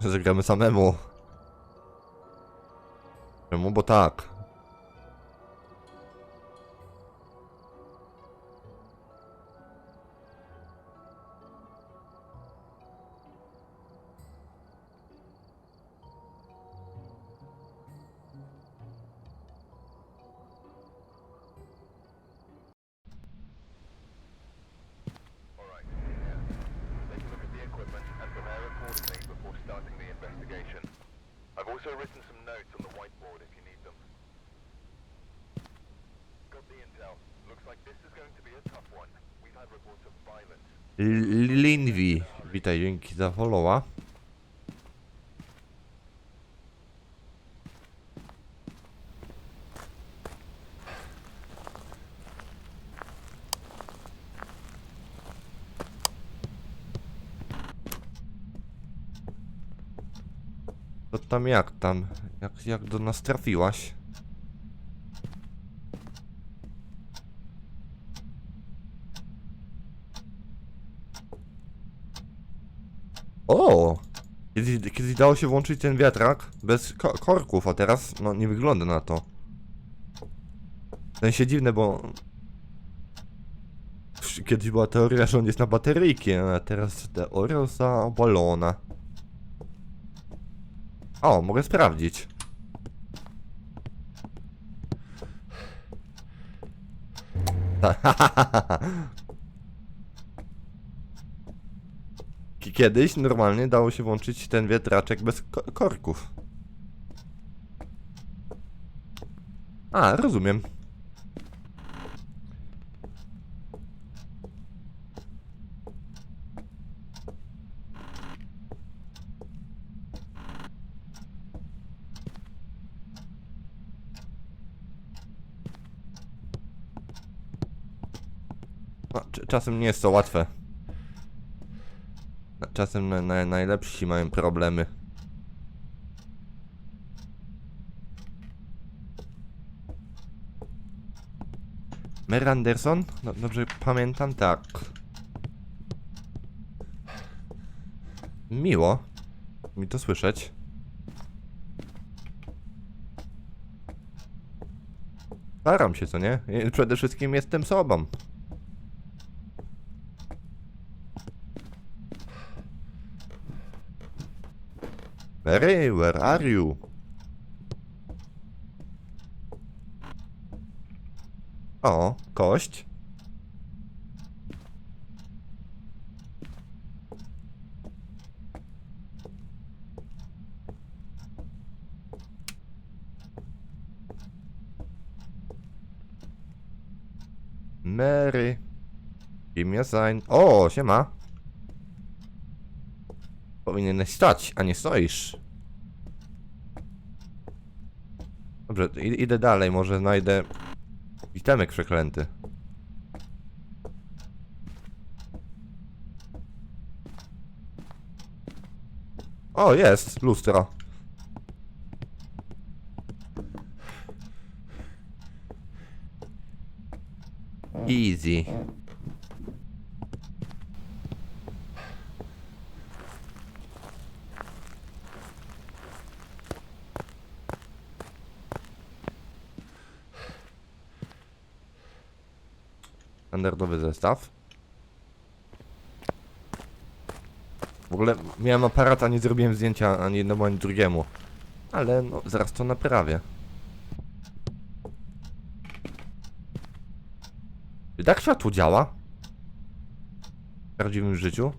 że samemu. Czemu? Bo tak. Also written some notes on the whiteboard if you need them. Got the intel. Looks like this is going to be a tough one. We've had reports of violence. Witaj, dzięki za followa. To tam jak tam? Jak, jak do nas trafiłaś? O! Kiedyś, kiedyś dało się włączyć ten wiatrak bez ko korków, a teraz no nie wygląda na to. Ten się dziwne, bo... Kiedyś była teoria, że on jest na bateryjki, a teraz teoria za balona. O, mogę sprawdzić. Ki- Kiedyś normalnie dało się włączyć ten wiatraczek bez ko korków. A, rozumiem. Cz- czasem nie jest to łatwe. Czasem na, na, najlepsi mają problemy. Mer Anderson? No, dobrze pamiętam? Tak. Miło mi to słyszeć. Staram się, co nie? Przede wszystkim jestem sobą. Mary, where are you? O, kość. Mary. Give me a sign. O. Powinieneś stać, a nie stoisz. Dobrze, id- idę dalej, może znajdę itemek przeklęty. O, jest, lustro. Easy. Standardowy zestaw. W ogóle miałem aparat, a nie zrobiłem zdjęcia ani jednemu, ani drugiemu. Ale no, zaraz to naprawię. Czy tak światło działa? W prawdziwym życiu?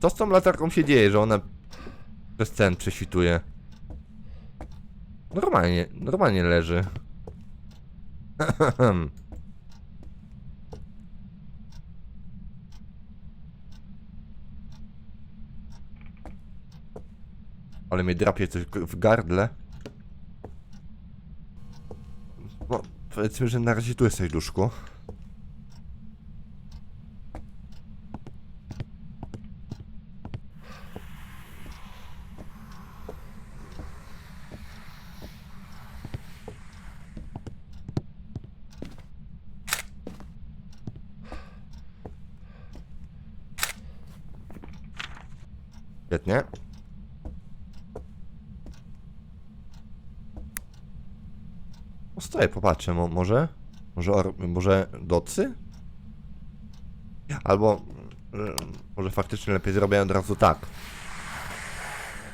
Co z tą latarką się dzieje, że ona przez ten prześwituje? Normalnie, normalnie leży. Ale mnie drapie coś w gardle. No, powiedzmy, że na razie tu jesteś, duszku. Postoję, popatrzę, mo może? Może, może docy? Albo mm, może faktycznie lepiej zrobię od razu tak.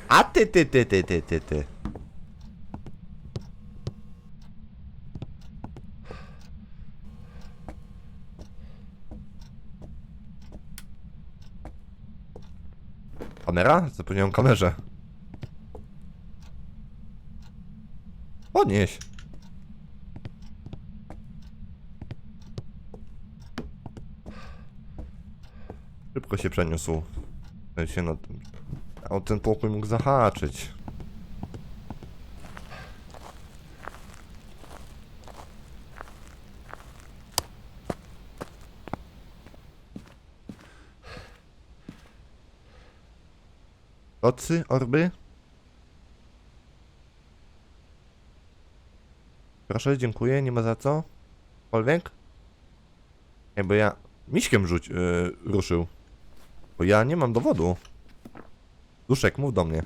A ty, ty, ty, ty, ty, ty, ty. Kamera? Zapomniałem kamerze. Podnieś. Szybko się przeniósł. Ten się na. A o ten pokój mógł zahaczyć. Ocy, orby? Proszę, dziękuję, nie ma za co. Kolwiek? Nie, bo ja miśkiem rzuć, yy, ruszył. Bo ja nie mam dowodu. Duszek, mów do mnie.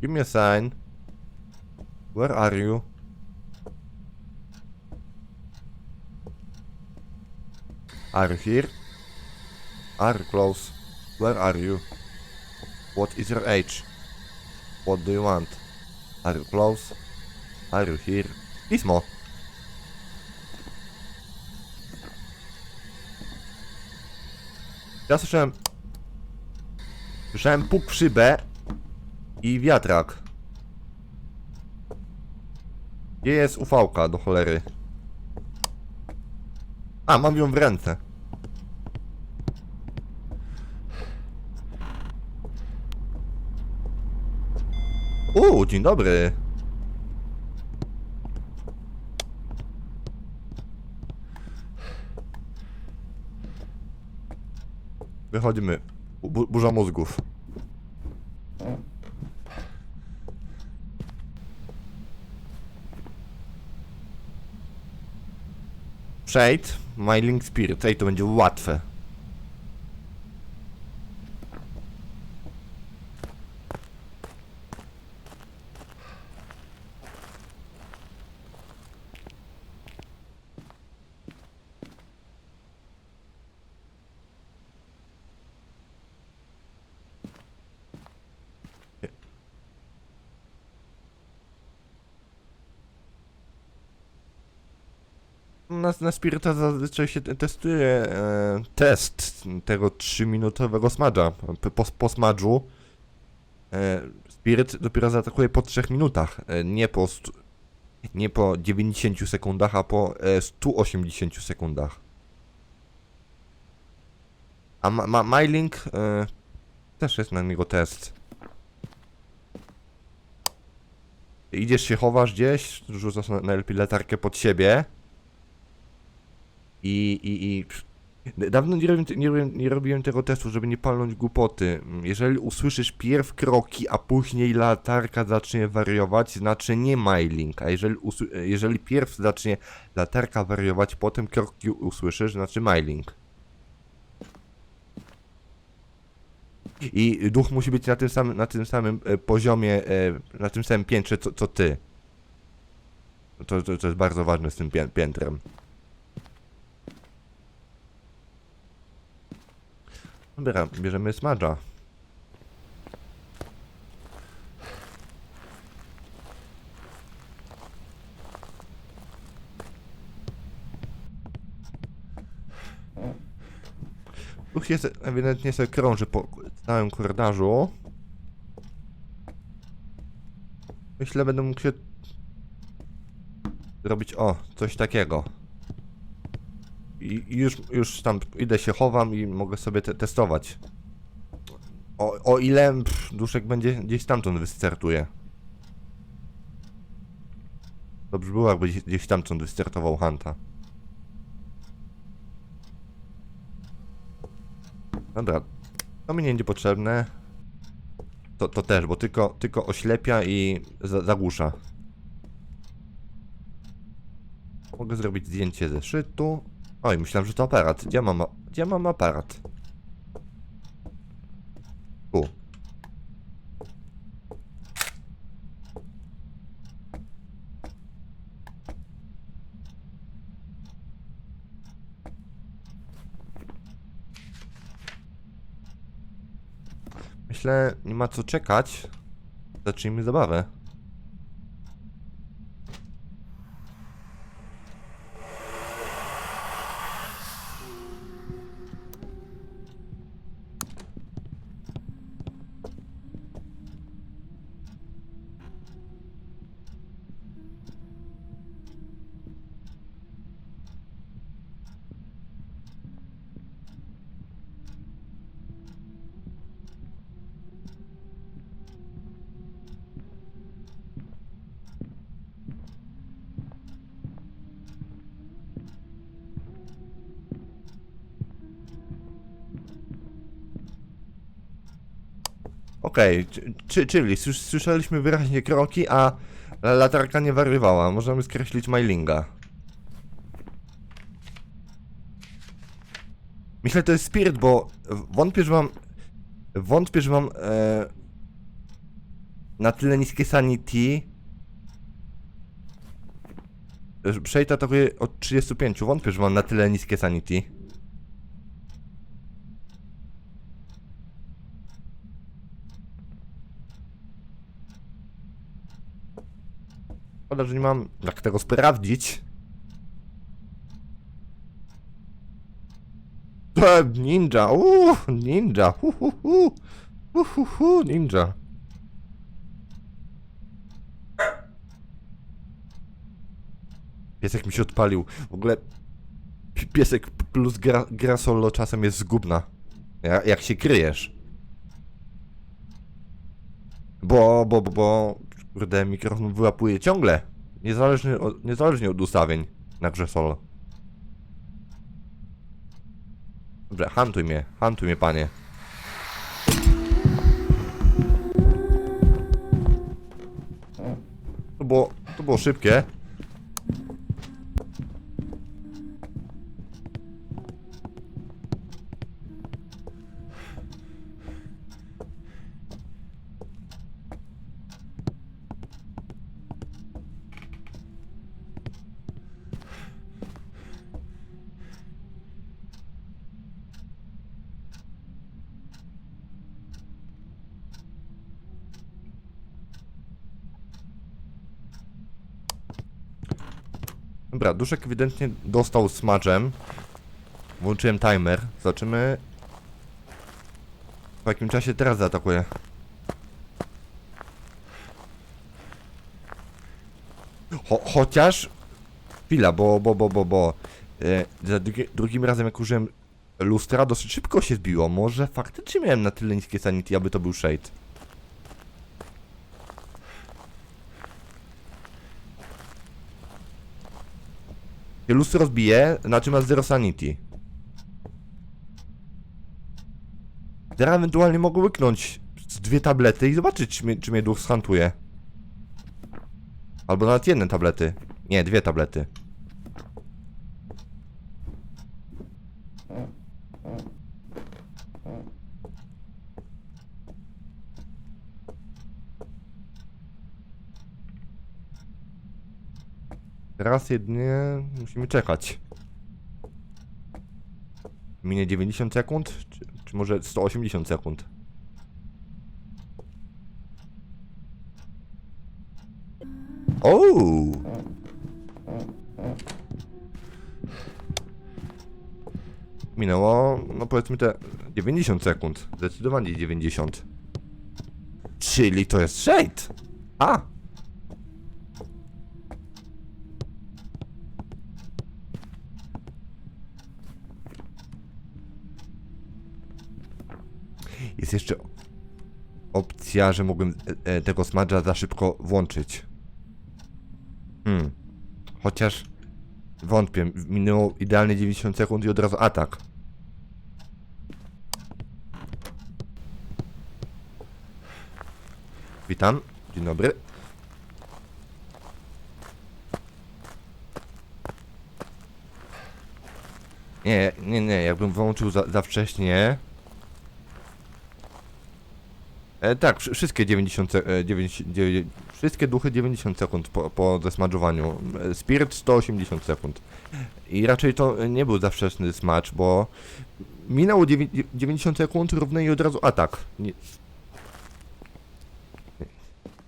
Give me a sign. Where are you? Are you here? Are you close? Where are you? What is your age? What do you want? Are you close? Are you here? Pismo. Ja słyszałem... Słyszałem puk w szybę i wiatrak. Gdzie jest ufałka do cholery? A, mam ją w ręce. Uuu, dzień dobry. Wychodzimy. Bu burza mózgów. Przejdź. My Link Spirit. Ej, to będzie łatwe. Na, na zazwyczaj się te- testuje e, test tego 3-minutowego smadża. Po, po, smadżu e, Spirit dopiero zaatakuje po 3 minutach, e, nie po stu, nie po 90 sekundach, a po e, 180 sekundach. A ma, ma, MyLink e, też jest na niego test. Idziesz się chowasz gdzieś, rzucasz na- najlepiej latarkę pod siebie. I, i, i dawno nie robiłem, nie, robiłem, nie robiłem tego testu, żeby nie palnąć głupoty. Jeżeli usłyszysz pierw kroki, a później latarka zacznie wariować, znaczy nie mailing. A jeżeli, jeżeli pierw zacznie latarka wariować, potem kroki usłyszysz, znaczy mailing. I duch musi być na tym samym, na tym samym e, poziomie, e, na tym samym piętrze co, co ty. To, to, to jest bardzo ważne z tym pię- piętrem. Dobra, bierzemy smadża. Duch jest ewidentnie sobie krąży po całym korytarzu. Myślę, będę mógł się zrobić, o, coś takiego. I już, już tam idę się chowam i mogę sobie te testować. O, o ile pff, duszek będzie gdzieś tamtąd wystartuje. Dobrze by było, jakby gdzieś, tamtąd wystartował Hanta. Dobra, to mi nie będzie potrzebne. To, to też, bo tylko, tylko oślepia i zagłusza. Mogę zrobić zdjęcie ze szytu. Oj, myślałem, że to aparat. Gdzie mam, gdzie mam aparat? Tu. Myślę, nie ma co czekać. Zacznijmy zabawę. Okej, czy, czyli słys- słyszeliśmy wyraźnie kroki, a latarka nie wariowała. Możemy skreślić Mylinga. Myślę, to jest Spirit, bo wątpię, że mam... Wątpię, że mam e, na tyle niskie sanity, Przejta atakuje od 35. Wątpię, że mam na tyle niskie sanity. Szkoda, że nie mam jak tego sprawdzić. E, ninja, uuu, ninja, hu, hu, hu, hu, hu, hu, ninja. Piesek mi się odpalił. W ogóle pi- piesek plus gra, gra solo czasem jest zgubna. Ja, jak się kryjesz. Bo, bo, bo, bo, kurde, mikrofon wyłapuje ciągle. Niezależnie od, niezależnie od ustawień na grze solo. Dobrze, hantuj mnie, hantuj mnie, panie. To było, to było szybkie. Dobra, duszek ewidentnie dostał smaczem. Włączyłem timer. Zobaczymy. Po jakim czasie teraz zaatakuje. Cho chociaż. Chwila, bo, bo, bo, bo, bo. E, za drugi, drugim razem jak użyłem lustra, dosyć szybko się zbiło. Może faktycznie miałem na tyle niskie sanity, aby to był shade. Jak lustro rozbije, znaczy ma zero sanity. Teraz ewentualnie mogę łyknąć dwie tablety i zobaczyć, czy mnie, czy mnie duch schantuje. Albo nawet jedne tablety. Nie, dwie tablety. Teraz jedynie musimy czekać. Minie 90 sekund? Czy, czy może 180 sekund? Ooo! Minęło, no powiedzmy te 90 sekund. Zdecydowanie 90. Czyli to jest shade! A! Jest jeszcze opcja, że mogłem e, e, tego smadża za szybko włączyć. Hmm. Chociaż wątpię. Minęło idealnie 90 sekund i od razu atak. Witam. Dzień dobry. Nie, nie, nie. Jakbym włączył za, za wcześnie, E, tak, wszy- wszystkie 90, se- e, 90, dziewię- wszystkie duchy 90 sekund po, po. E, Spirit 180 sekund. I raczej to nie był za wczesny smacz, bo minęło dziewię- 90 sekund równe i od razu atak. Nie,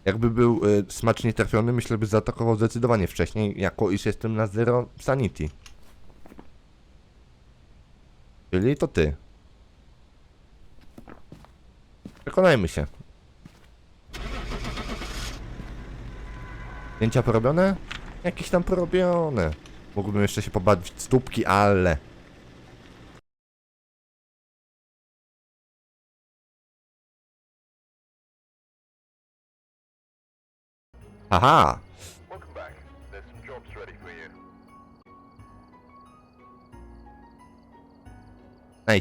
jakby był y, smacz nietrafiony, myślę, by zaatakował zdecydowanie wcześniej, jako iż jestem na zero sanity. Czyli to ty. Przekonajmy się. Zdjęcia porobione? Jakieś tam porobione. Mógłbym jeszcze się pobawić stópki, ale... Aha!